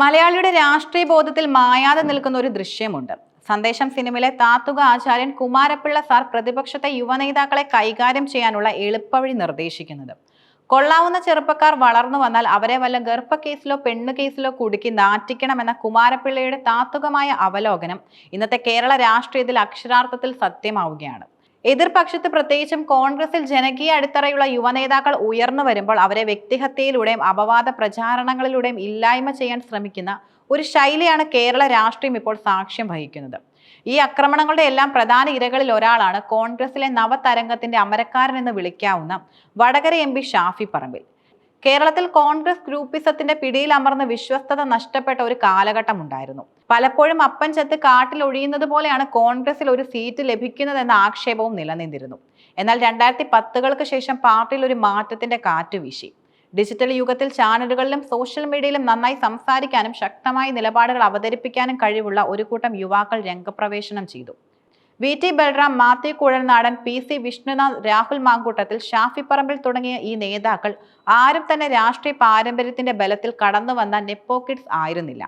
മലയാളിയുടെ രാഷ്ട്രീയ ബോധത്തിൽ മായാതെ നിൽക്കുന്ന ഒരു ദൃശ്യമുണ്ട്. സന്ദേശം സിനിമയിലെ താത്തുക ആചാര്യൻ കുമാരപ്പിള്ള സാർ പ്രതിപക്ഷത്തെ യുവനേതാക്കളെ കൈകാര്യം ചെയ്യാനുള്ള എളുപ്പവഴി നിർദ്ദേശിക്കുന്നത്. കൊള്ളാവുന്ന ചെറുപ്പക്കാർ വളർന്നു വന്നാൽ അവരെ വല്ല ഗർഭ കേസിലോ പെണ്ണു കേസിലോ കുടുക്കി നാറ്റിക്കണമെന്ന കുമാരപ്പിള്ളയുടെ താത്തുകമായ അവലോകനം ഇന്നത്തെ കേരള രാഷ്ട്രീയത്തിൽ അക്ഷരാർത്ഥത്തിൽ സത്യമാവുകയാണ്. എതിർപക്ഷത്ത് പ്രത്യേകിച്ചും കോൺഗ്രസിൽ ജനകീയ അടിത്തറയുള്ള യുവനേതാക്കൾ ഉയർന്നു വരുമ്പോൾ അവരെ വ്യക്തിഹത്യയിലൂടെയും അപവാദ പ്രചാരണങ്ങളിലൂടെയും ഇല്ലായ്മ ചെയ്യാൻ ശ്രമിക്കുന്ന ഒരു ശൈലിയാണ് കേരള രാഷ്ട്രീയം ഇപ്പോൾ സാക്ഷ്യം വഹിക്കുന്നത്. ഈ ആക്രമണങ്ങളുടെ എല്ലാം പ്രധാന ഇരകളിൽ ഒരാളാണ് കോൺഗ്രസിലെ നവതരംഗത്തിന്റെ അമരക്കാരൻ എന്ന് വിളിക്കാവുന്ന വടകര എം ഷാഫി പറമ്പിൽ. കേരളത്തിൽ കോൺഗ്രസ് ഗ്രൂപ്പിസത്തിന്റെ പിടിയിൽ അമർന്ന് വിശ്വസ്തത നഷ്ടപ്പെട്ട ഒരു കാലഘട്ടം ഉണ്ടായിരുന്നു. പലപ്പോഴും അപ്പൻ ചത്ത് കാട്ടിൽ ഒഴിയുന്നത് പോലെയാണ് കോൺഗ്രസിൽ ഒരു സീറ്റ് ലഭിക്കുന്നതെന്ന ആക്ഷേപവും നിലനിന്നിരുന്നു. എന്നാൽ രണ്ടായിരത്തി പത്തുകൾക്ക് ശേഷം പാർട്ടിയിൽ ഒരു മാറ്റത്തിന്റെ കാറ്റ് വീശി. ഡിജിറ്റൽ യുഗത്തിൽ ചാനലുകളിലും സോഷ്യൽ മീഡിയയിലും നന്നായി സംസാരിക്കാനും ശക്തമായ നിലപാടുകൾ അവതരിപ്പിക്കാനും കഴിവുള്ള ഒരു കൂട്ടം യുവാക്കൾ രംഗപ്രവേശനം ചെയ്തു. V T Balram Mathew Kuzhalnadan P C Vishnunath Rahul Mamkootathil Shafi Parambil തുടങ്ങിയ ഈ നേതാക്കൾ ആരും തന്നെ രാഷ്ട്രീയ പാരമ്പര്യത്തിന്റെ ബലത്തിൽ കടന്നു വന്ന നെപ്പോ കിഡ്സ് ആയിരുന്നില്ല.